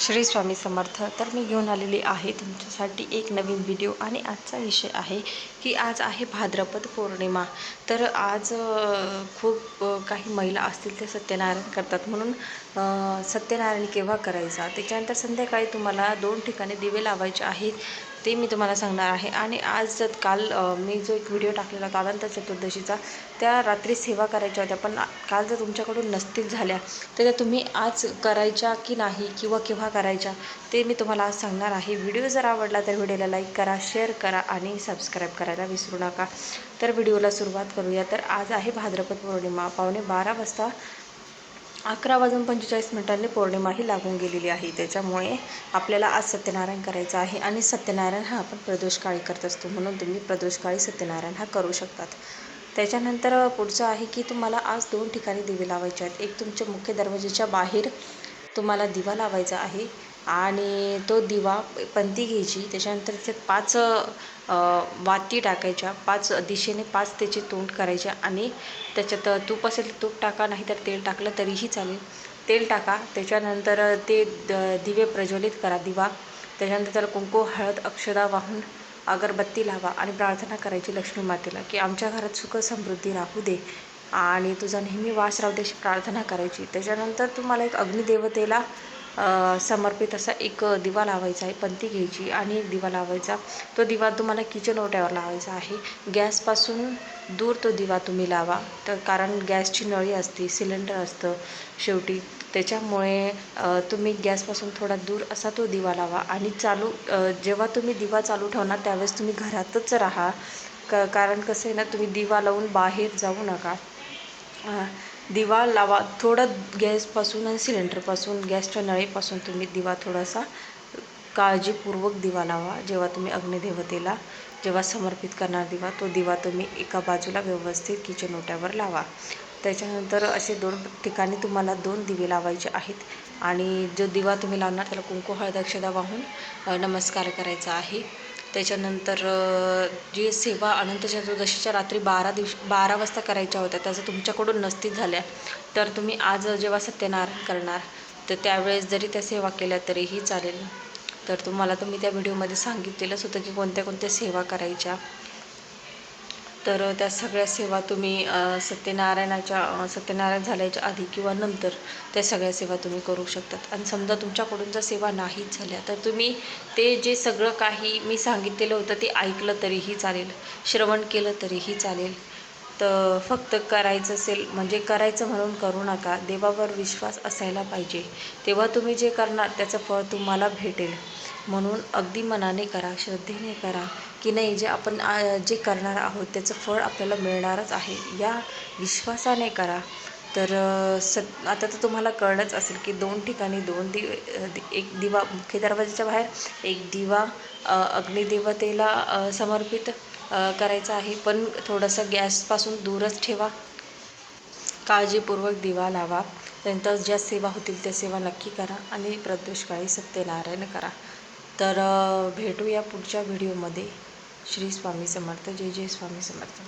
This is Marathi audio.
श्री स्वामी समर्थ. तर मी घेऊन आलेली आहे तुमच्यासाठी एक नवीन व्हिडिओ आणि आजचा विषय आहे की आज आहे भाद्रपद पौर्णिमा. तर आज खूप काही महिला असतील ते सत्यनारायण करतात. म्हणून सत्यनारायण केव्हा करायचा? त्याच्यानंतर संध्याकाळी तुम्हाला दोन ठिकाणी दिवे लावायचे आहेत ते मी तुम्हाला सांगणार आहे. आणि आज जर काल मी जो एक व्हिडिओ टाकलेला होता चतुर्दशीचा त्या रात्री सेवा करायच्या होत्या. पण काल जर तुमच्याकडून नसतील झाल्या तर त्या तुम्ही आज करायच्या की नाही किंवा केव्हा करायच्या ते मी तुम्हाला आज सांगणार आहे. व्हिडिओ जर आवडला तर व्हिडिओला लाईक करा शेअर करा आणि सबस्क्राईब करायला विसरू नका. तर व्हिडिओला सुरुवात करूया. तर आज आहे भाद्रपद पौर्णिमा. पावणे बारा वाजता अकरा वाजून पंचेचाळीस मिनिटांनी पौर्णिमा ही लागून गेलेली आहे. त्याच्यामुळे आपल्याला आज सत्यनारायण करायचं आहे आणि सत्यनारायण हा आपण प्रदोषकाळी करत असतो म्हणून तुम्ही प्रदोषकाळी सत्यनारायण हा करू शकतात. त्याच्यानंतर पुढचं आहे की तुम्हाला आज दोन ठिकाणी दिवे लावायचे आहेत. एक तुमच्या मुख्य दरवाजाच्या बाहेर तुम्हाला दिवा लावायचा आहे. आणि तो दिवा पंती घ्यायची. त्याच्यानंतर त्याच्यात पाच वाती टाकायच्या. पाच दिशेने पाच त्याचे तोंड करायचे आणि त्याच्यात तूप असेल तर तूप टाका नाही तर तेल टाकलं तरीही चालेल. तेल टाका. त्याच्यानंतर ते द दिवे प्रज्वलित करा दिवा. त्याच्यानंतर त्याला कुंकू हळद अक्षदा वाहून अगरबत्ती लावा आणि प्रार्थना करायची लक्ष्मी मातेला की आमच्या घरात सुख समृद्धी राहू दे. आणि तुझा नेहमी वास राहू दे अशी प्रार्थना करायची. त्याच्यानंतर तुम्हाला एक अग्निदेवतेला समर्पित असा एक दिवा लावायचा आहे पंती घ्यायची आणि एक दिवा लावायचा. तो दिवा तुम्हाला किचन ओट्यावर लावायचा आहे. गॅसपासून दूर तो दिवा तुम्ही लावा. तर कारण गॅसची नळी असते सिलेंडर असतं शेवटी. त्याच्यामुळे तुम्ही गॅसपासून थोडा दूर असा तो दिवा लावा आणि चालू जेव्हा तुम्ही दिवा चालू ठेवणार त्यावेळेस तुम्ही घरातच राहा. क कारण कसं आहे ना तुम्ही दिवा लावून बाहेर जाऊ नका. दिवा लावा. थोडं गॅसपासून आणि सिलेंडरपासून गॅसच्या नळीपासून तुम्ही दिवा थोडासा काळजीपूर्वक दिवा लावा. जेव्हा तुम्ही अग्निदेवतेला जेव्हा समर्पित करणार दिवा तो दिवा तुम्ही एका बाजूला व्यवस्थित किचन ओट्यावर लावा. त्याच्यानंतर असे दोन ठिकाणी तुम्हाला दोन दिवे लावायचे आहेत आणि जो दिवा तुम्ही लावणार त्याला कुंकू हळद अक्षदा वाहून नमस्कार करायचा आहे. त्याच्यानंतर जी सेवा अनंत चतुर्दशीच्या रात्री बारा दिवस बारा वाजता करायच्या होत्या त्याचं तुमच्याकडून नसती झाल्या. तर तुम्ही आज जेव्हा सत्यनारायण करणार तर त्यावेळेस जरी त्या सेवा केल्या तरीही चालेल. तर तुम्हाला तर मी त्या व्हिडिओमध्ये सांगितलेलंच होतं की कोणत्या कोणत्या सेवा करायच्या. तर त्या सगळ्या सेवा तुम्ही सत्यनारायणाच्या सत्यनारायण झाल्याच्या आधी किंवा नंतर त्या सगळ्या सेवा तुम्ही करू शकतात. आणि समजा तुमच्याकडून जर सेवा नाहीच झाल्या तर तुम्ही ते जे सगळं काही मी सांगितलेलं होतं ते ऐकलं तरीही चालेल. श्रवण केलं तरीही चालेल. तर फक्त करायचं असेल म्हणजे करायचं म्हणून करू नका. देवावर विश्वास असायला पाहिजे. तेव्हा तुम्ही जे करणार त्याचं फळ तुम्हाला भेटेल. म्हणून अगदी मनाने करा श्रद्धेने करा की नाही जे आपण जे करणार आहोत त्याचं फळ आपल्याला मिळणारच आहे. या विश्वासाने करा. तर स सत आता तर तुम्हाला कळलंच असेल की दोन ठिकाणी दोन दि- एक दिवा मुख्य दरवाजाच्या बाहेर एक दिवा अग्निदेवतेला समर्पित करायचा आहे. पण थोडंसं गॅसपासून दूरच ठेवा. काळजीपूर्वक दिवा लावा. त्यानंतर ज्या सेवा होतील त्या सेवा नक्की करा आणि प्रदोषकाळी सत्यनारायण करा. तर भेटूया पुढच्या व्हिडिओमध्ये. श्री स्वामी समर्थ. जय जय स्वामी समर्थ.